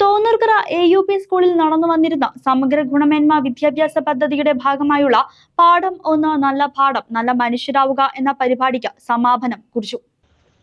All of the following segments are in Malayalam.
Thonnurkara A U P സ്കൂളിൽ നടന്നു വന്നിരുന്ന സമഗ്ര ഗുണമേന്മ വിദ്യാഭ്യാസ പദ്ധതിയുടെ ഭാഗമായുള്ള പാഠം ഒന്ന് നല്ല പാഠം നല്ല മനുഷ്യരാവുക എന്ന പരിപാടിക്ക് സമാപനം കുറിച്ചു.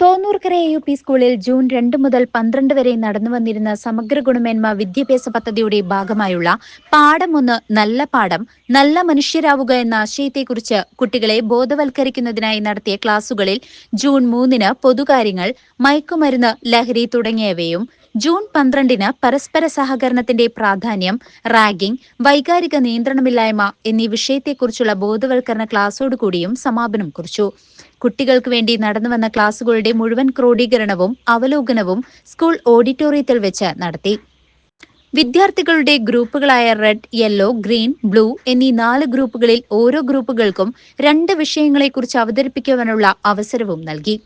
തോന്നൂർക്കര എ യു പി സ്കൂളിൽ ജൂൺ രണ്ട് മുതൽ പന്ത്രണ്ട് വരെ നടന്നു വന്നിരുന്ന സമഗ്ര ഗുണമേന്മ വിദ്യാഭ്യാസ പദ്ധതിയുടെ ഭാഗമായുള്ള പാഠം പാഠമൊന്ന് നല്ല പാഠം നല്ല മനുഷ്യരാവുക എന്ന ആശയത്തെക്കുറിച്ച് കുട്ടികളെ ബോധവൽക്കരിക്കുന്നതിനായി നടത്തിയ ക്ലാസുകളിൽ ജൂൺ മൂന്നിന് പൊതുകാര്യങ്ങൾ മയക്കുമരുന്ന് ലഹരി തുടങ്ങിയവയും ജൂൺ പന്ത്രണ്ടിന് പരസ്പര സഹകരണത്തിന്റെ പ്രാധാന്യം റാഗിംഗ് വൈകാരിക നിയന്ത്രണമില്ലായ്മ എന്നീ വിഷയത്തെക്കുറിച്ചുള്ള ബോധവൽക്കരണ ക്ലാസ്സോടുകൂടിയും സമാപനം കുറിച്ചു. കുട്ടികൾക്ക് വേണ്ടി നടന്നുവന്ന ക്ലാസുകളുടെ മുഴുവൻ ക്രോഡീകരണവും അവലോകനവും സ്കൂൾ ഓഡിറ്റോറിയത്തിൽ വെച്ച് നടത്തി. വിദ്യാർത്ഥികളുടെ ഗ്രൂപ്പുകളായ റെഡ് യെല്ലോ ഗ്രീൻ ബ്ലൂ എന്നീ നാല് ഗ്രൂപ്പുകളിൽ ഓരോ ഗ്രൂപ്പുകൾക്കും രണ്ട് വിഷയങ്ങളെക്കുറിച്ച് അവതരിപ്പിക്കുവാനുള്ള അവസരവും നൽകി.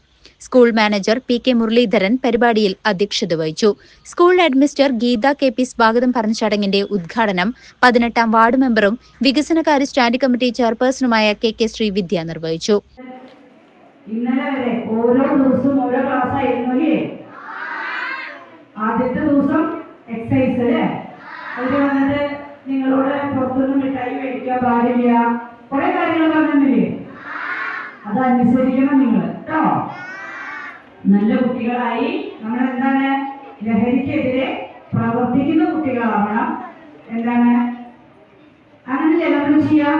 School manager P K Muralidharan പരിപാടിയിൽ അധ്യക്ഷത വഹിച്ചു. School administer Geetha K P സ്വാഗതം പറഞ്ഞ ചടങ്ങിന്റെ ഉദ്ഘാടനം പതിനെട്ടാം വാർഡ് മെമ്പറും വികസനകാര്യ സ്റ്റാൻഡിംഗ് കമ്മിറ്റി ചെയർപേഴ്സണുമായ കെ കെ ശ്രീവിദ്യ നിർവഹിച്ചു. ഇന്നലെ വരെ ഓരോ ദിവസവും ഓരോ ക്ലാസ് ആയിരുന്നു അല്ലേ? ആദ്യത്തെ ദിവസം എക്സസൈസ് അല്ലേ? അവർ വന്നിട്ട് നിങ്ങളോട് പുറത്തുനിന്ന് മിഠായി മേടിക്കാൻ പാടില്ല കുറെ കാര്യങ്ങൾ പറഞ്ഞില്ലേ? അത് അനുസരിക്കണം നിങ്ങൾ കേട്ടോ? നല്ല കുട്ടികളായി നമ്മൾ എന്താണ് ലഹരിക്കെതിരെ പ്രവർത്തിക്കുന്ന കുട്ടികളാവണം. എന്താണ്? അങ്ങനെ നമ്മൾ ചെയ്യാം.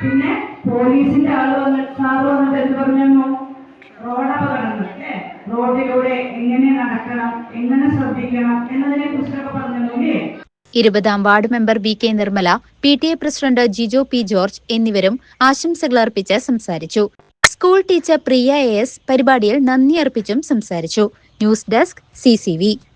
പിന്നെ പോലീസിന്റെ ആൾ വന്ന് സാറ് വന്നിട്ട് എന്ത് പറഞ്ഞു റോഡപകടങ്ങൾ അല്ലേ? റോഡിലൂടെ എങ്ങനെ നടക്കണം എങ്ങനെ ശ്രദ്ധിക്കണം എന്നതിനെ കുറിച്ചൊക്കെ പറഞ്ഞു അല്ലേ? ഇരുപതാം ward member B K Nirmala P T A president Jijo P George എന്നിവരും ആശംസകൾ അർപ്പിച്ച് സംസാരിച്ചു. School teacher Priya A S പരിപാടിയിൽ നന്ദി അർപ്പിച്ചും സംസാരിച്ചു. News desk C